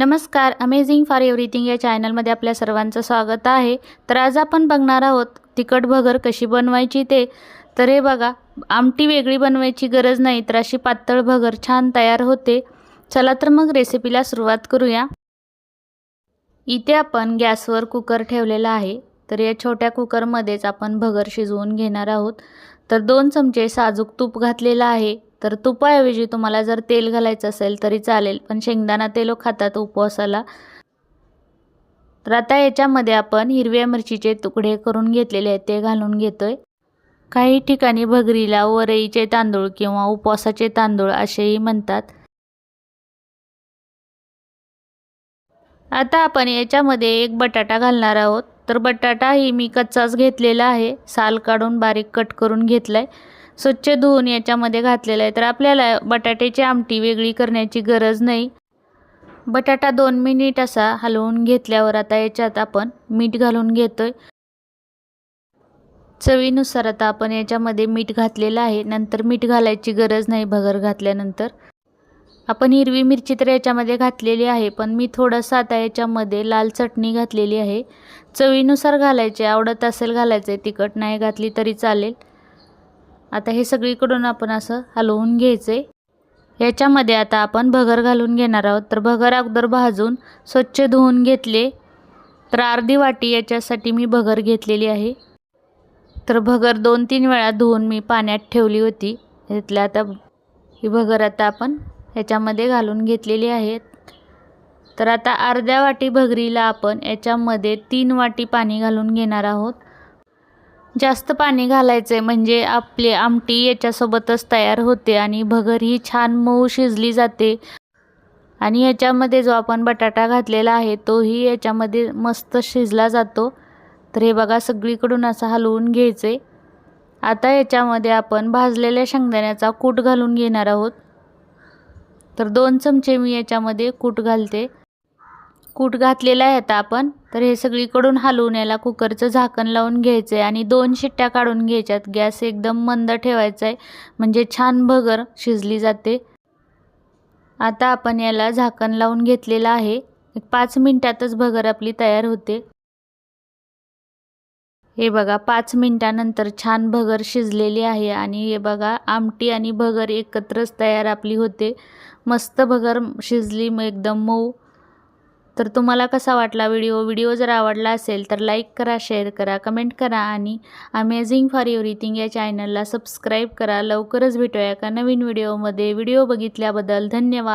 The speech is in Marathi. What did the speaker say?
नमस्कार अमेझिंग फॉर एव्हरीथिंग या चॅनलमध्ये आपल्या सर्वांचं स्वागत आहे. तर आज आपण बघणार आहोत तिखट भगर कशी बनवायची ते. तर हे बघा आमटी वेगळी बनवायची गरज नाही तर अशी पातळ भगर छान तयार होते. चला तर मग रेसिपीला सुरुवात करूया. इथे आपण गॅसवर कुकर ठेवलेला आहे. तर या छोट्या कुकरमध्येच आपण भगर शिजवून घेणार आहोत. तर दोन चमचे साजूक तूप घातलेलं आहे. तर तुपाऐवजी तुम्हाला जर तेल घालायचं असेल तरी चालेल पण शेंगदाणा तेल हो खातात उपवासाला. तर आता याच्यामध्ये आपण हिरव्या मिरचीचे तुकडे करून घेतलेले आहेत ते घालून घेतोय. काही ठिकाणी भगरीला वरईचे तांदूळ किंवा उपवासाचे तांदूळ असेही म्हणतात. आता आपण याच्यामध्ये एक बटाटा घालणार आहोत. तर बटाटा ही मी कच्चाच घेतलेला आहे. साल काढून बारीक कट करून घेतला आहे स्वच्छ धुवून याच्यामध्ये घातलेलं आहे. तर आपल्याला बटाट्याची आमटी वेगळी करण्याची गरज नाही. बटाटा दोन मिनिट असा हलवून घेतल्यावर आता याच्यात आपण मीठ घालून घेतोय. चवीनुसार आता आपण याच्यामध्ये मीठ घातलेलं आहे. नंतर मीठ घालायची गरज नाही भगर घातल्यानंतर. आपण हिरवी मिरची तर याच्यामध्ये घातलेली आहे पण मी थोडंसं आता याच्यामध्ये लाल चटणी घातलेली आहे. चवीनुसार घालायचे आवडत असेल घालायचे तिखट नाही घातली तरी चालेल. आता हे सगळीकडून आपण असं हलवून घ्यायचे याच्यामध्ये आता आपण भगर घालून घेणार आहोत. तर भगर अगोदर भाजून स्वच्छ धुवून घेतले. तर अर्धी वाटी याच्यासाठी मी भगर घेतलेली आहे. तर भगर दोन तीन वेळा धुवून मी पाण्यात ठेवली होती. यातल्या आता ही भगर आता आपण ह्याच्यामध्ये घालून घेतलेली आहेत तर आता अर्ध्या वाटी भगरीला आपण याच्यामध्ये तीन वाटी पाणी घालून घेणार आहोत. जास्त पाणी घालायचं आहे म्हणजे आपली आमटी याच्यासोबतच तयार होते आणि भगर ही छान मऊ शिजली जाते. आणि याच्यामध्ये जो आपण बटाटा घातलेला आहे तोही याच्यामध्ये मस्त शिजला जातो. तर हे बघा सगळीकडून असं हलवून घ्यायचे आता याच्यामध्ये आपण भाजलेल्या शेंगदाण्याचा कूट घालून घेणार आहोत. तर दोन चमचे मी याच्यामध्ये कूट घालते. कूट घातलेला आहे आता आपण. तर हे सगळीकडून हलवून याला कुकरचं झाकण लावून घ्यायचं आहे आणि दोन शिट्ट्या काढून घ्यायच्यात. गॅस एकदम मंद ठेवायचा आहे म्हणजे छान भगर शिजली जाते. आता आपण याला झाकण लावून घेतलेलं आहे. एक पाच मिनटातच भगर आपली तयार होते. हे बघा पाच मिनटानंतर छान भगर शिजलेली आहे आणि हे बघा आमटी आणि भगर एकत्रच तयार आपली होते. मस्त भगर शिजली मग एकदम मऊ. तर तुम्हाला कसा वाटला व्हिडिओ? व्हिडिओ जर आवडला असेल तर लाईक करा शेअर करा कमेंट करा आणि अमेझिंग फॉर एव्हरीथिंग या चॅनलला सबस्क्राईब करा. लवकरच भेटूया एका नवीन व्हिडिओमध्ये. व्हिडिओ बघितल्याबद्दल धन्यवाद.